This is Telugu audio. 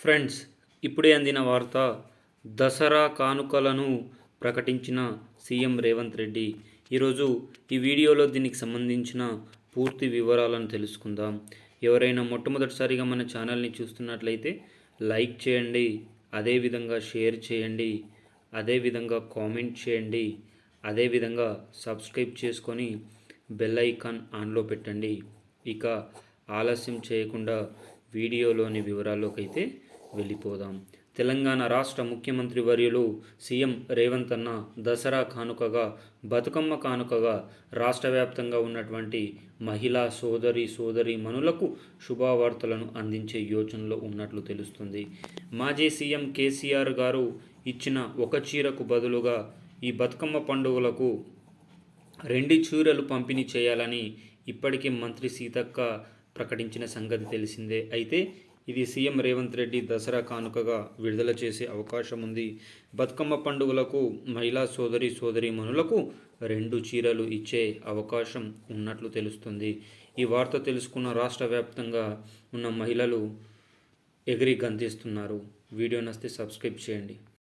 ఫ్రెండ్స్ ఇప్పుడే అందిన వార్త దసరా కానుకలను ప్రకటించిన సీఎం రేవంత్ రెడ్డి. ఈరోజు ఈ వీడియోలో దీనికి సంబంధించిన పూర్తి వివరాలను తెలుసుకుందాం. ఎవరైనా మొట్టమొదటిసారిగా మన ఛానల్ని చూస్తున్నట్లయితే లైక్ చేయండి అదేవిధంగా షేర్ చేయండి అదేవిధంగా కామెంట్ చేయండి అదేవిధంగా సబ్స్క్రైబ్ చేసుకొని బెల్ ఐకాన్ ఆన్లో పెట్టండి. ఇక ఆలస్యం చేయకుండా వీడియోలోని వివరాల్లోకి అయితే వెళ్ళిపోదాం. తెలంగాణ రాష్ట్ర ముఖ్యమంత్రి వర్యులు సీఎం రేవంత్ అన్న దసరా కానుకగా బతుకమ్మ కానుకగా రాష్ట్ర వ్యాప్తంగా ఉన్నటువంటి మహిళా సోదరి సోదరి మనులకు శుభవార్తలను అందించే యోచనలో ఉన్నట్లు తెలుస్తుంది. మాజీ సీఎం కేసీఆర్ గారు ఇచ్చిన ఒక చీరకు బదులుగా ఈ బతుకమ్మ పండుగలకు రెండు చీరలు పంపిణీ చేయాలని ఇప్పటికే మంత్రి సీతక్క ప్రకటించిన సంగతి తెలిసిందే. అయితే ఇది సీఎం రేవంత్ రెడ్డి దసరా కానుకగా విడుదల చేసే అవకాశం ఉంది. బతుకమ్మ పండుగలకు మహిళా సోదరి సోదరి మనులకు రెండు చీరలు ఇచ్చే అవకాశం ఉన్నట్లు తెలుస్తుంది. ఈ వార్త తెలుసుకున్న రాష్ట్ర వ్యాప్తంగా ఉన్న మహిళలు ఎగిరి గంతిస్తున్నారు. వీడియో నస్తే సబ్స్క్రైబ్ చేయండి.